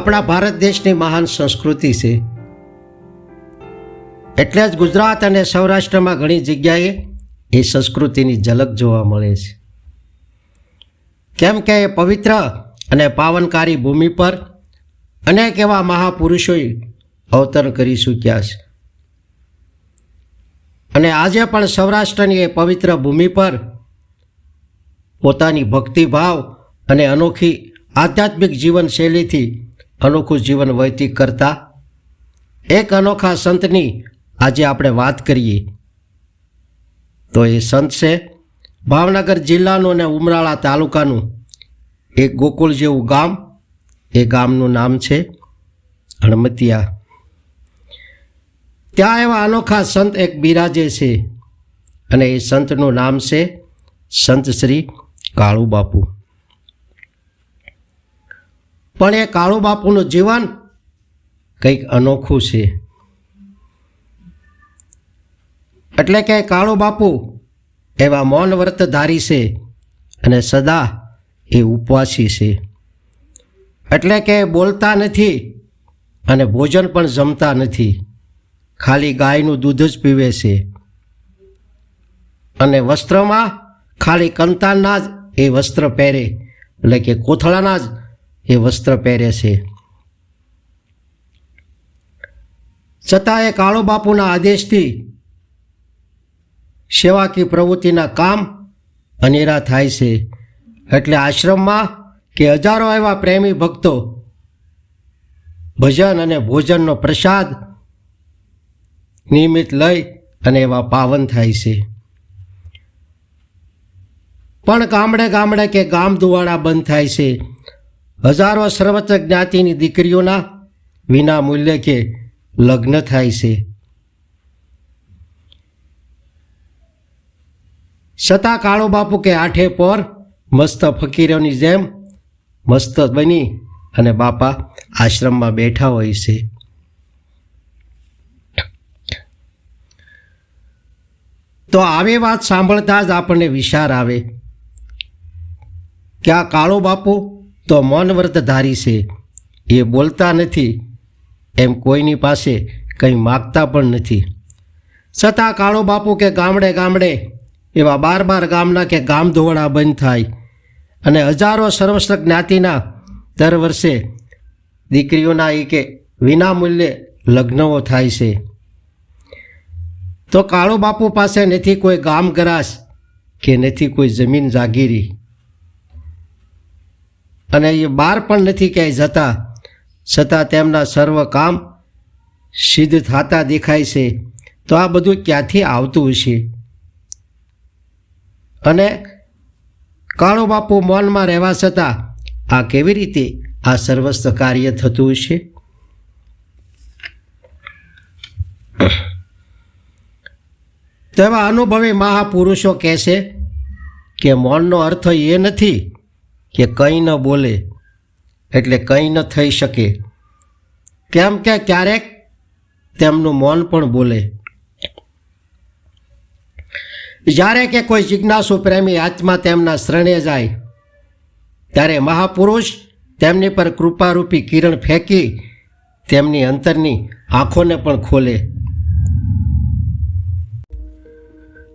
આપણા ભારત દેશની મહાન સંસ્કૃતિ છે. એટલે જ ગુજરાત અને સૌરાષ્ટ્રમાં ઘણી જગ્યાએ એ સંસ્કૃતિની ઝલક જોવા મળે છે. કેમ કે એ પવિત્ર અને પાવનકારી ભૂમિ પર અનેક એવા મહાપુરુષોએ અવતરણ કરી ચૂક્યા છે. અને આજે પણ સૌરાષ્ટ્રની એ પવિત્ર ભૂમિ પર પોતાની ભક્તિભાવ અને અનોખી આધ્યાત્મિક જીવનશૈલીથી અનોખું જીવન વ્યતીત કરતા એક અનોખા સંતની આજે આપણે વાત કરીએ. તો એ સંત છે ભાવનગર જિલ્લાનું અને ઉમરાળા તાલુકાનું એક ગોકુળ જેવું ગામ. એ ગામનું નામ છે હણમતિયા. ત્યાં એવા અનોખા સંત એક બિરાજે છે અને એ સંતનું નામ છે સંત શ્રી કાળુ બાપુ પણ એ કાળુ બાપુનું જીવન કંઈક અનોખું છે. એટલે કે કાળુ બાપુ એવા મૌન વ્રતધારી છે અને સદા એ ઉપવાસી છે. એટલે કે બોલતા નથી અને ભોજન પણ જમતા નથી. ખાલી ગાયનું દૂધ જ પીવે છે. અને વસ્ત્રમાં ખાલી કંતાનના જ એ વસ્ત્ર પહેરે. એટલે કે કોથળાના જ એ વસ્ત્ર પહેરે છે. છતાં એ કાળો બાપુના આદેશથી સેવાકી પ્રવૃત્તિના કામ અનેરા થાય છે. એટલે આશ્રમમાં કે હજારો એવા પ્રેમી ભક્તો ભજન અને ભોજનનો પ્રસાદ નિયમિત લઈ અને એવા પાવન થાય છે. પણ ગામડે ગામડે કે ગામ દુવાડા બંધ થાય છે. હજારો સર્વત્ર જ્ઞાતિની દીકરીઓના વિના મૂલ્ય કે લગ્ન થાય છે. છતાં કાળો બાપુ કે આઠે પર, મસ્ત ફકીરોની જેમ મસ્ત બની અને બાપા આશ્રમમાં બેઠા હોય છે. તો આવી વાત સાંભળતા જ આપણને વિચાર આવે કે આ કાળો બાપુ તો મૌનવ્રતધારી ધારી છે. એ બોલતા નથી. એમ કોઈની પાસે કંઈ માગતા પણ નથી. છતાં કાળો બાપુ કે ગામડે ગામડે, એવા બાર બાર ગામના કે ગામ ધોવડા બંધ થાય. અને હજારો સર્વસ્વ જ્ઞાતિના દર વર્ષે દીકરીઓના એ કે વિનામૂલ્યે લગ્નો થાય છે. તો કાળો બાપુ પાસે નથી કોઈ ગામ ગરાસ કે નથી કોઈ જમીન જાગીરી. અને એ બહાર પણ નથી ક્યાંય જતા, છતાં તેમના સર્વ કામ સિદ્ધ થતા દેખાય છે. તો આ બધું ક્યાંથી આવતું હશે? અને કાળો બાપુ મૌનમાં રહેવા છતાં આ કેવી રીતે આ સર્વસ્વ કાર્ય થતું હશે? તેવા અનુભવી મહાપુરુષો કહેશે કે મૌનનો અર્થ એ નથી કે કંઈ ન બોલે, એટલે કંઈ ન થઈ શકે. કેમ કે ક્યારેક તેમનું મૌન પણ બોલે. જ્યારે કે કોઈ જિજ્ઞાસુ પ્રેમી આત્મા તેમના શરણે જાય, ત્યારે મહાપુરુષ તેમની પર કૃપારૂપી કિરણ ફેંકી તેમની અંતરની આંખોને પણ ખોલે.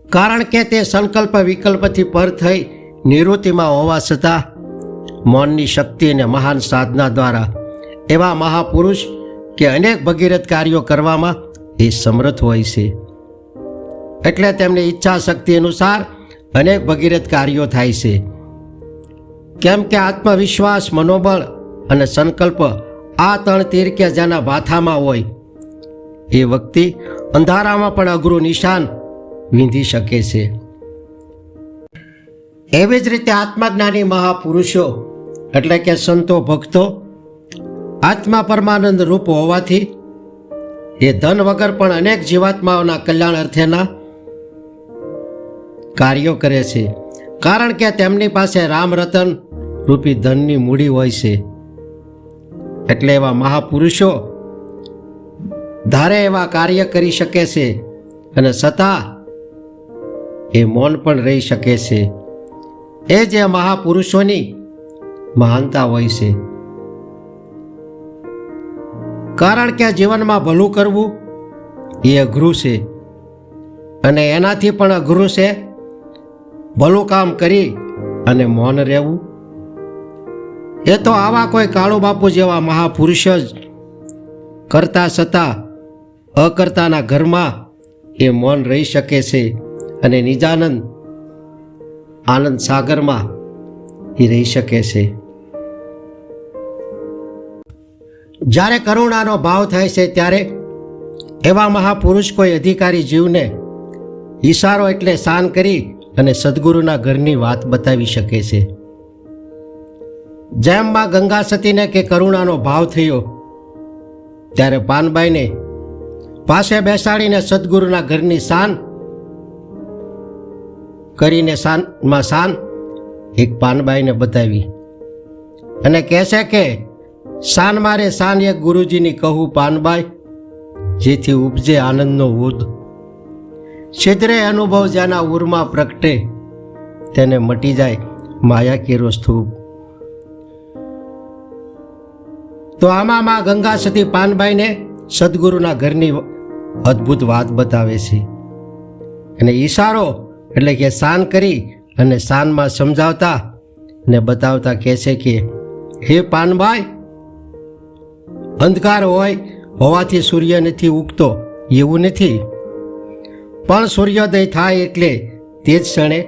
કારણ કે તે સંકલ્પ વિકલ્પથી પર થઈ નિવૃત્તિમાં હોવા છતાં મૌનની શક્તિ અને મહાન સાધના દ્વારા એવા મહાપુરુષ કે અનેક ભગીરથ કાર્યો કરવામાં એ સમર્થ હોય છે. એટલે તેમની ઈચ્છા શક્તિ અનુસાર અનેક ભગીરથ કાર્યો થાય છે. કેમ કે આત્મવિશ્વાસ, મનોબળ અને સંકલ્પ આ ત્રણ તીર કે જેના ભાથામાં હોય, એ વ્યક્તિ અંધારામાં પણ અઘરું નિશાન વીંધી શકે છે. એવી જ રીતે આત્મજ્ઞાની મહાપુરુષો એટલે કે સંતો ભક્તો, આત્મા પરમાનંદ રૂપ હોવાથી, એ ધન વગર પણ અનેક જીવાત્માઓના કલ્યાણ અર્થેના કાર્યો કરે છે. કારણ કે તેમની પાસે રામરતન રૂપી ધનની મૂડી હોય છે. એટલે એવા મહાપુરુષો ધારે એવા કાર્ય કરી શકે છે અને છતાં એ મૌન પણ રહી શકે છે. એ જે મહાપુરુષોની મહાનતા હોય છે. કારણ કે આ જીવનમાં ભલું કરવું એ અઘરું છે. અને એનાથી પણ અઘરું છે ભલું કામ કરી અને મૌન રહેવું. એ તો આવા કોઈ કાળુ બાપુ જેવા મહાપુરુષ જ કરતા છતાં અકર્તાના ઘરમાં એ મૌન રહી શકે છે અને નિજાનંદ આનંદ સાગરમાં એ રહી શકે છે. જ્યારે કરુણાનો ભાવ થાય છે ત્યારે એવા મહાપુરુષ કોઈ અધિકારી જીવને ઈશારો એટલે શાન કરી અને સદગુરુના ઘરની વાત બતાવી શકે છે. જેમ માં ગંગા સતીને કે કરુણાનો ભાવ થયો, ત્યારે પાનબાઈને પાસે બેસાડીને સદગુરુના ઘરની શાન કરીને શાનમાં શાન એક પાનબાઈને બતાવી. અને કહેશે કે શાન મારે શાન એક ગુરુજીની કહું પાનબાઈ, જેથી ઉપજે આનંદનો ઉદ છેતરે અનુભવ જેના ઉરમાં પ્રગટે, તેને મટી જાય માયા કેરો સ્તૂપ. તો આમાં માં ગંગા સતી પાનબાઈને સદગુરુના ઘરની અદ્ભુત વાત બતાવે છે. અને ઈશારો એટલે કે શાન કરી અને શાનમાં સમજાવતા ને બતાવતા કહે છે કે, હે પાનબાઈ અંધકાર હોય, હોવાથી સૂર્ય નથી ઉગતો, એવું નથી. પણ સૂર્યોદય થાય એટલે તે જ ક્ષણે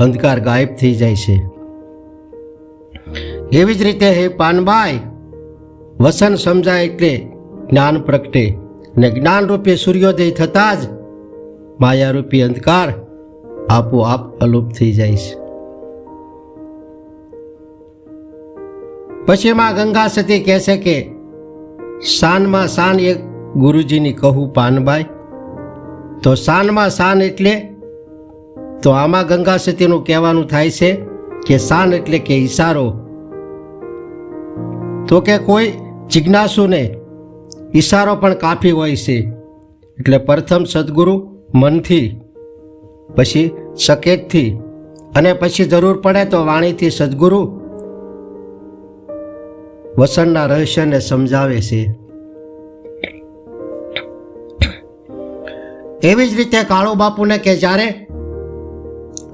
અંધકાર ગાયબ થઈ જાય છે. એવી જ રીતે હે પાનબાઈ, વસન સમજાય એટલે જ્ઞાન પ્રગટે ને જ્ઞાનરૂપી સૂર્યોદય થતાં જ માયારૂપી અંધકાર આપોઆપ અલુપ થઈ જાય છે. પછી માં ગંગા સતી કહે છે કે શાનમાં શાન એક ગુરુજીની કહું પાનબાઈ. તો શાનમાં શાન એટલે? તો આમાં ગંગા સતીનું કહેવાનું થાય છે કે શાન એટલે કે ઈશારો. તો કે કોઈ જિજ્ઞાસુને ઈશારો પણ કાફી હોય છે. એટલે પ્રથમ સદગુરુ મનથી, પછી સકેતથી, અને પછી જરૂર પડે તો વાણીથી સદગુરુ વસનના રહસ્યને સમજાવે છે. એવી જ રીતે કાળો બાપુને કે જ્યારે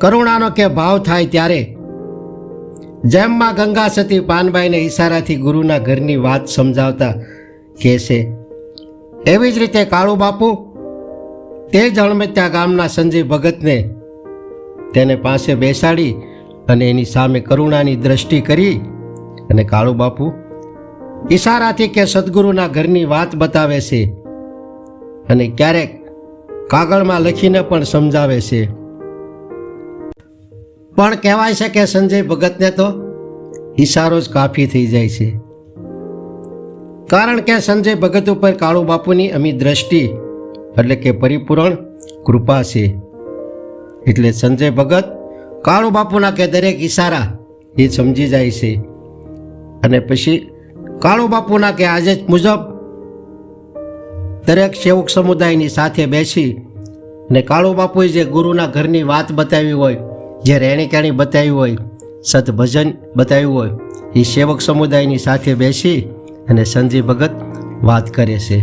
કરુણાનો કે ભાવ થાય ત્યારે જેમમાં ગંગા સતી પાનબાઈને ઈશારાથી ગુરુના ઘરની વાત સમજાવતા કહે છે. એવી જ રીતે કાળુ બાપુ તે જળમત્યા ગામના સંજય ભગતને તેને પાસે બેસાડી અને એની સામે કરુણાની દ્રષ્ટિ કરી અને કાળુ બાપુ ઈશારાથી કે સદગુરુના ઘરની વાત બતાવે છે અને ક્યારેક કાગળમાં લખીને પણ સમજાવે છે. પણ કહેવાય છે કે સંજય ભગતને તો ઈશારો જ કાફી થઈ જાય છે. કારણ કે સંજય ભગત ઉપર કાળુ બાપુની અમી દ્રષ્ટિ એટલે કે પરિપૂર્ણ કૃપા છે. એટલે સંજય ભગત કાળુ બાપુના કે દરેક ઈશારા એ સમજી જાય છે. અને પછી કાળુ બાપુના કે આજે જ મુજબ દરેક સેવક સમુદાયની સાથે બેસી ને કાળુ બાપુએ જે ગુરુના ઘરની વાત બતાવી હોય, જે રહેણીકેણી બતાવી હોય સદભજન બતાવ્યું હોય, એ સેવક સમુદાયની સાથે બેસી અને સંજય ભગત વાત કરે છે.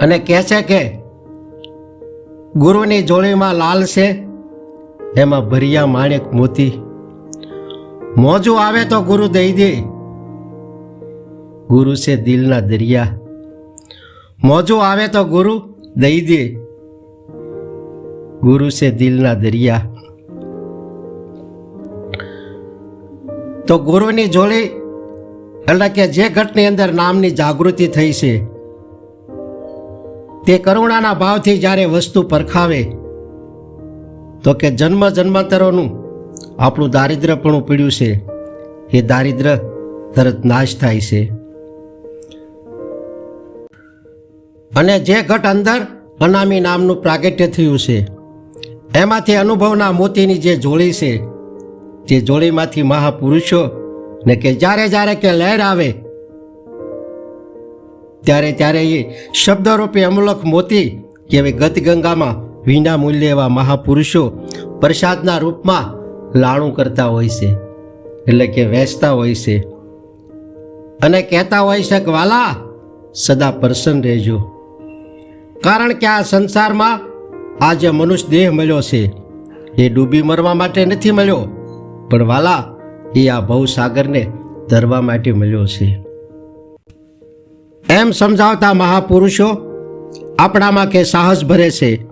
અને કહે છે કે ગુરુની જોડીમાં લાલ છે, એમાં ભરિયા માણેક મોતી. મોજું આવે તો ગુરુ દઈ દે ગુરુ છે દિલના દરિયા. મોજો આવે તો ગુરુ દઈ દે. ગુરુ છે દિલના દરિયા. તો ગુરુની જોડી એટલે કે જે ઘટની અંદર નામની જાગૃતિ થઈ છે, તે કરુણાના ભાવથી જ્યારે વસ્તુ પરખાવે, તો કે જન્મ જન્માંતરોનું આપણું દારિદ્રપણું પીડ્યું છે. એ દારિદ્ર તરત નાશ થાય છે. અને જે ઘટ અંદર અનામી નામનું પ્રાગટ્ય થયું છે, એમાંથી અનુભવના મોતીની જે જોડી છે, જે જોડીમાંથી મહાપુરુષો ને કે જ્યારે જ્યારે કે લહેર આવે, ત્યારે ત્યારે એ શબ્દરૂપી અમૂલક મોતી કે હવે ગત ગંગામાં વિના મૂલ્ય એવા મહાપુરુષો પ્રસાદના રૂપમાં લાણું કરતા હોય છે, એટલે કે વેચતા હોય છે. અને કહેતા હોય છે કે વાલા, સદા પ્રસન્ન રહેજો. કારણ કે આ સંસારમાં આ જે મનુષ્ય દેહ મળ્યો છે. એ ડૂબી મરવા માટે નથી મળ્યો. પણ વાલા, એ આ ભવસાગરને ધરવા માટે મળ્યો છે. એમ સમજાવતા મહાપુરુષો, આપણામાં કે સાહસ ભરે છે.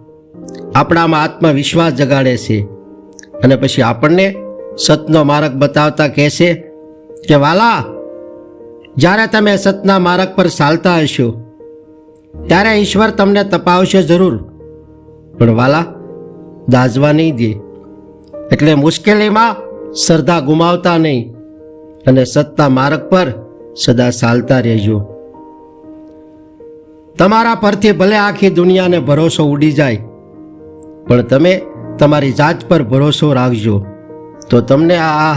આપણામાં આત્મવિશ્વાસ જગાડે છે. અને પછી આપણને સતનો માર્ગ બતાવતા કહેશે કે, વાલા, જ્યારે તમે સતના માર્ગ પર ચાલતા હશો ત્યારે ઈશ્વર તમને તપાવશે જરૂર. પણ વાલા, દાઝવા નહીં દે. એટલે મુશ્કેલીમાં શ્રદ્ધા ગુમાવતા નહીં અને સત્તા માર્ગ પર સદા ચાલતા રહેજો. તમારા પરથી ભલે આખી દુનિયાને ભરોસો ઉડી જાય, પણ તમે તમારી જાત પર ભરોસો રાખજો. તો તમને આ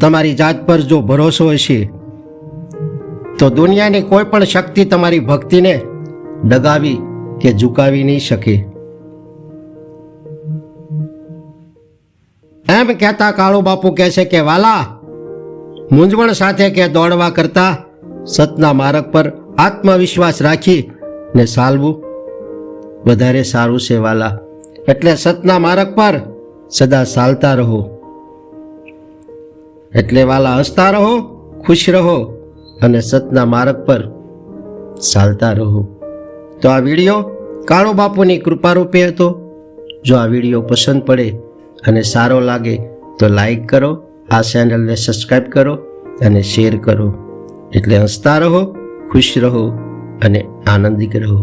તમારી જાત પર જો ભરોસો હશે તો દુનિયાની કોઈ પણ શક્તિ તમારી ભક્તિને ડગાવી કે ઝુકાવી નહીં શકે. એમ કહેતા કાળુ બાપુ કહે છે કે, વાલા, મૂંઝવણ સાથે કે દોડવા કરતા સતના માર્ગ પર આત્મવિશ્વાસ રાખી ને ચાલવું વધારે સારું છે, વાલા. એટલે સતના માર્ગ પર સદા ચાલતા રહો. એટલે, વાલા, હસતા રહો, ખુશ રહો. અને સતના માર્ગ પર ચાલતા રહો. તો આ વીડિયો કાળો બાપુની કૃપારૂપે હતો. જો આ વીડિયો પસંદ પડે અને સારો લાગે તો લાઈક કરો, આ ચેનલને સબસ્ક્રાઈબ કરો અને શેર કરો. એટલે હસતા રહો, ખુશ રહો અને આનંદિત રહો.